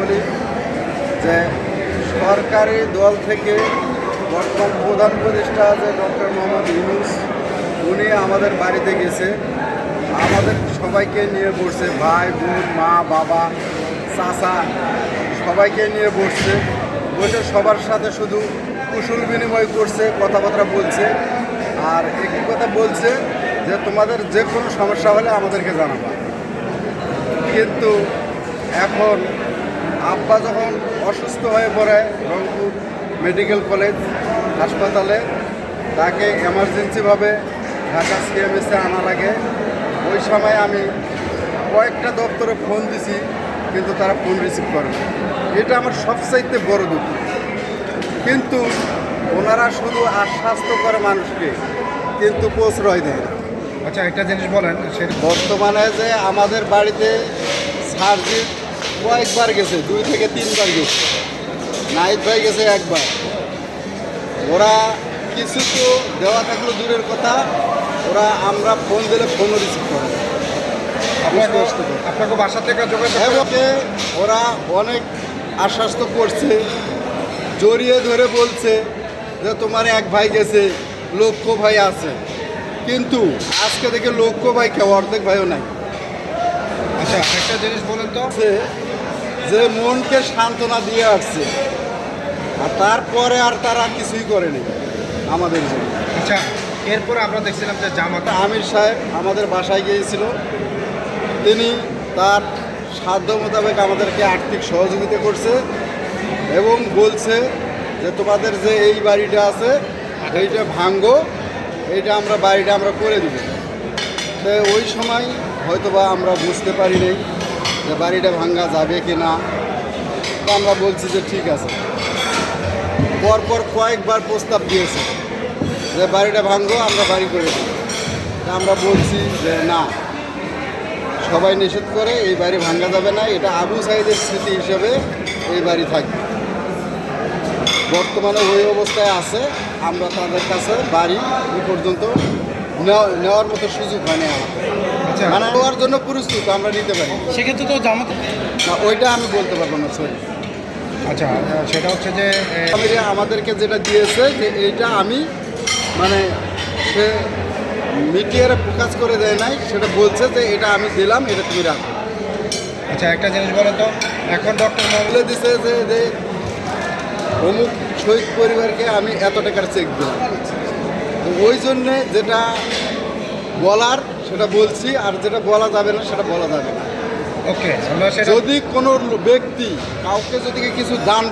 বলি যে সরকারি দল থেকে বর্তমান প্রধান উপদেষ্টা আছে ডক্টর মোহাম্মদ ইউনুস। উনি আমাদের বাড়িতে গেছে। আমাদের সবাইকে নিয়ে বসছে, ভাই, বোন, মা, বাবা, চাচা, সবাইকে নিয়ে বসছে। বসে সবার সাথে শুধু কুশল বিনিময় করছে, কথাবার্তা বলছে। আর একটি কথা বলছে যে তোমাদের যে কোনো সমস্যা হলে আমাদেরকে জানাবা। কিন্তু এখন আব্বা যখন অসুস্থ হয়ে পড়ে রংপুর মেডিকেল কলেজ হাসপাতালে তাকে এমার্জেন্সিভাবে ঢাকা সিএমএসে আনা লাগে ওই সময় আমি কয়েকটা দপ্তরে ফোন দিছি কিন্তু তারা ফোন রিসিভ করে এটা আমার সবচাইতে বড় দুঃখ। কিন্তু ওনারা শুধু আশ্বাস তো করে মানুষকে কিন্তু প্রশ্রয় দেয় আচ্ছা একটা জিনিস বলেন সে বর্তমানে যে আমাদের বাড়িতে সার্জিৎ কয়েকবার গেছে দুই থেকে তিনবার গেছে। নাইট ভাই গেছে একবার। ওরা কিছু তো দেওয়া থাকল দূরের কথা ওরা আমরা ফোন দিলে ফোনও রিসিভ করে আপনাকে। বাসা থেকে যোগাযোগ এভাবে ওরা অনেক আশ্বস্ত করছে জড়িয়ে ধরে বলছে যে তোমার এক ভাই গেছে লক্ষ্য ভাই আছে। কিন্তু আজকে থেকে লক্ষ্য ভাই কেউ অর্ধেক ভাইও নাই। আচ্ছা একটা জিনিস বলেন তো। আছে যে মনকে সান্ত্বনা দিয়ে আসছে। আর তারপরে আর তারা কিছুই করেনি আমাদের জন্য। আচ্ছা এরপরে আমরা দেখছিলাম যে জামাতা আমির সাহেব আমাদের বাসায় গিয়েছিল। তিনি তার সাধ্য মোতাবেক আমাদেরকে আর্থিক সহযোগিতা করছে এবং বলছে যে তোমাদের যে এই বাড়িটা আছে এইটা ভাঙ্গো এইটা আমরা বাড়িটা আমরা করে দিব। তো ওই সময় হয়তোবা আমরা বুঝতে পারি নাই। যে বাড়িটা ভাঙ্গা যাবে কি না, তো আমরা বলছি যে ঠিক আছে। পরপর কয়েকবার প্রস্তাব দিয়েছে যে বাড়িটা ভাঙ্গো, আমরা বাড়ি করে তা আমরা বলছি যে না। সবাই নিষেধ করে এই বাড়ি ভাঙ্গা যাবে না, এটা আবু সাইদের স্মৃতি হিসেবে এই বাড়ি থাকবে। বর্তমানে ওই অবস্থায় আছে, আমরা তাদের কাছে বাড়ি এই পর্যন্ত নেওয়া- নেওয়ার মতো সুযোগ হয়নি আমাদের। মানে নেওয়ার জন্য প্রস্তুত আমরা নিতে পারি। সেক্ষেত্রে তো জামাত না ওইটা আমি বলতে পারব না সরি আচ্ছা সেটা হচ্ছে যে আমাদেরকে যেটা দিয়েছে যে এইটা আমি মানে সে মিডিয়ারে প্রকাশ করে দেয় নাই সেটা বলছে যে এটা আমি দিলাম এটা তুমি রাখো। আচ্ছা একটা জিনিস বলেন তো এখন ডক্টর বলে দিছে যে যে অমুক শহীদ পরিবারকে আমি এত টাকার চেক দিলাম। ওই জন্যে যেটা বলার সেটা বলছি আর যেটা বলা যাবে না সেটা বলা যাবে না। ওকে যদি কোনো ব্যক্তি কাউকে যদি কিছু দান